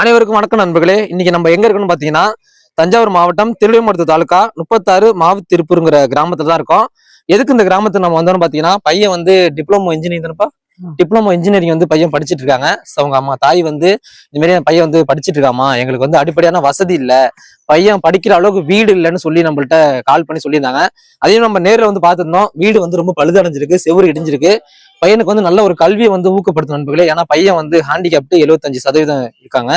அனைவருக்கும் வணக்கம் நண்பர்களே. இன்னைக்கு நம்ம எங்க இருக்கோம்னு பாத்தீங்கன்னா தஞ்சாவூர் மாவட்டம் திருவிமருத்து தாலுகா முப்பத்தாறு மாவு திருப்பூருங்கிற கிராமத்துல தான் இருக்கோம். எதுக்கு இந்த கிராமத்துக்கு நம்ம வந்தோம்னு பாத்தீங்கன்னா பையன் வந்து டிப்ளமோ இன்ஜினியரிங் தானப்பா? டிப்ளமோ இன்ஜினியரிங் வந்து பையன் படிச்சிட்டு இருக்காங்க. அவங்க அம்மா தாய் வந்து இந்த மாதிரி என் பையன் வந்து படிச்சிட்டு இருக்காமா எங்களுக்கு வந்து அடிப்படையான வசதி இல்ல. பையன் படிக்கிற அளவுக்கு வீடு இல்லைன்னு சொல்லி நம்மள்ட்ட கால் பண்ணி சொல்லியிருந்தாங்க. அதையும் நம்ம நேர்ல வந்து பார்த்திருந்தோம். வீடு வந்து ரொம்ப பழுதடைஞ்சிருக்கு செவுரு இடிஞ்சிருக்கு. பையனுக்கு வந்து நல்ல ஒரு கல்வியை வந்து ஊக்கப்படுத்தணும் நண்பர்களே. ஏன்னா பையன் வந்து ஹேண்டிகேப்டு எழுபத்தஞ்சு சதவீதம் இருக்காங்க.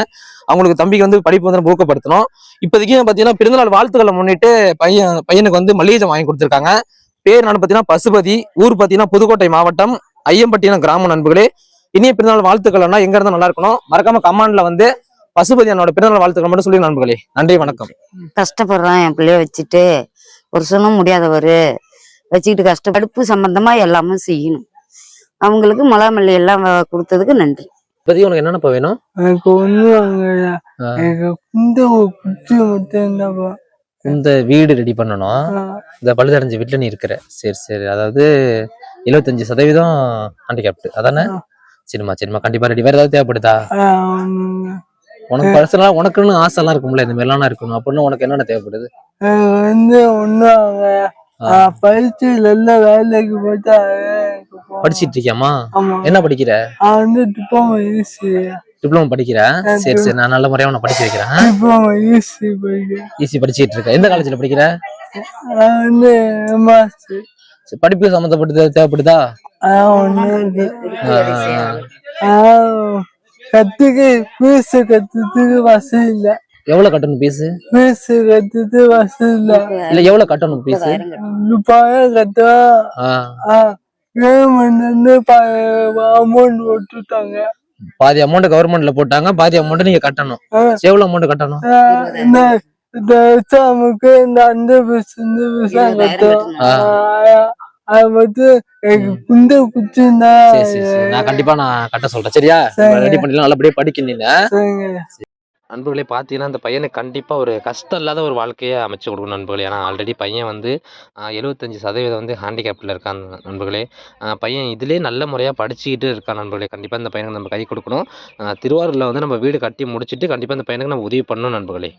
அவங்களுக்கு தம்பிக்கு வந்து படிப்பு வந்து நம்ம ஊக்கப்படுத்தணும். இப்போதைக்கு பாத்தீங்கன்னா பிறந்தநாள் வாழ்த்துக்களை முன்னிட்டு பையன் பையனுக்கு வந்து மளிகை வாங்கி கொடுத்துருக்காங்க. பேர் நான் பாத்தீங்கன்னா பசுபதி. ஊர் பாத்தீங்கன்னா புதுக்கோட்டை மாவட்டம் ஐயம்பட்டினம் கிராம நண்பர்களே. இனிய பிறந்தநாள் வாழ்த்துக்கள்னா எங்க இருந்தா நல்லா இருக்கணும். மறக்காம கமாண்ட்ல வந்து பசுபதி என்னோட பிறந்தநாள் வாழ்த்துக்கள் மட்டும் சொல்லி நண்பர்களே. நன்றி வணக்கம். கஷ்டப்படுறான் என் பிள்ளைய வச்சுட்டு. புருஷனும் முடியாதவர். வச்சுக்கிட்டு கஷ்டப்படுப்பு படிப்பு சம்பந்தமா எல்லாமே செய்யணும். அவங்களுக்கு மலாமல்லி எல்லாம் கொடுத்ததுக்கு நன்றி. இப்போதைக்கு உனக்கு என்னென்னப்பா வேணும்? எனக்கு இந்த வீடு ரெடி பண்ணணும். இந்த பழுதடைஞ்ச வீட்டுல நீ இருக்கிற. சரி சரி. அதாவது எழுபத்தஞ்சு சதவீதம் ஹேண்டிகேப்டு அதானே. சரிம்மா சரிம்மா கண்டிப்பா ரெடி வேற ஏதாவது தேவைப்படுதா? உனக்கு பர்சனலா உனக்குன்னு ஆசைலாம் இருக்கும்ல இந்த மாதிரிலாம் இருக்கணும். அப்படின்னு உனக்கு என்னென்ன தேவைப்படுது? வந்து ஆ. படிச்சு நல்ல வேலைக்கு போயிட்டா. படிச்சிட்டு இருக்கியாமா என்ன படிக்கிற? வந்து டிப்ளமோ ஈஸி டிப்ளமோ படிக்கிற? சரி சரி நான் நல்ல முறையா உன்னை படிக்க வைக்கிறேன் டிப்ளமோ படிக்கிறேன். படிச்சிட்டு இருக்க எந்த காலேஜ்ல படிக்கிற? வந்து மாஸ்டர் படிப்பு சம்மந்தப்பட்டது தேவைப்படுதா? கத்துக்க பீஸ் வசதி இல்ல. எவ்வளவு கட்டணும் பீஸ் பீஸ் கத்துறது வசதி இல்ல. இல்ல எவ்வளவு கட்டணும் பீஸ் முப்பாயிரம் கட்டுவா அமௌண்ட் விட்டுட்டாங்க. பாதி அமௌண்ட் கவர்மெண்ட்ல போட்டாங்க பாதி அமௌண்ட் நீங்க கட்டணும். எவ்வளவு அமௌண்ட் கட்டணும்? இந்த எக்ஸாமுக்கு இந்த அந்த பஸ் இந்த பஸ். அது நான் கண்டிப்பா நான் கட்ட சொல்றேன். சரியா. ரெடி பண்ணிடலாம். நல்லபடியா படிக்கணும் நண்பர்களே பார்த்தீங்கன்னா அந்த பையனுக்கு கண்டிப்பாக ஒரு கஷ்டம் இல்லாத ஒரு வாழ்க்கையை அமைச்சு கொடுக்கணும் நண்பர்களே. ஏன்னா ஆல்ரெடி பையன் வந்து எழுபத்தஞ்சு சதவீதம் வந்து ஹேண்டிகேப்பில் இருக்கான் நண்பர்களே. பையன் இதிலே நல்ல முறையாக படிச்சுக்கிட்டு இருக்கான் நண்பர்களே. கண்டிப்பாக இந்த பையனுக்கு நம்ம கை கொடுக்கணும். திருவாரூரில் வந்து நம்ம வீடு கட்டி முடிச்சுட்டு கண்டிப்பாக இந்த பையனுக்கு நம்ம உதவி பண்ணணும் நண்பர்களே.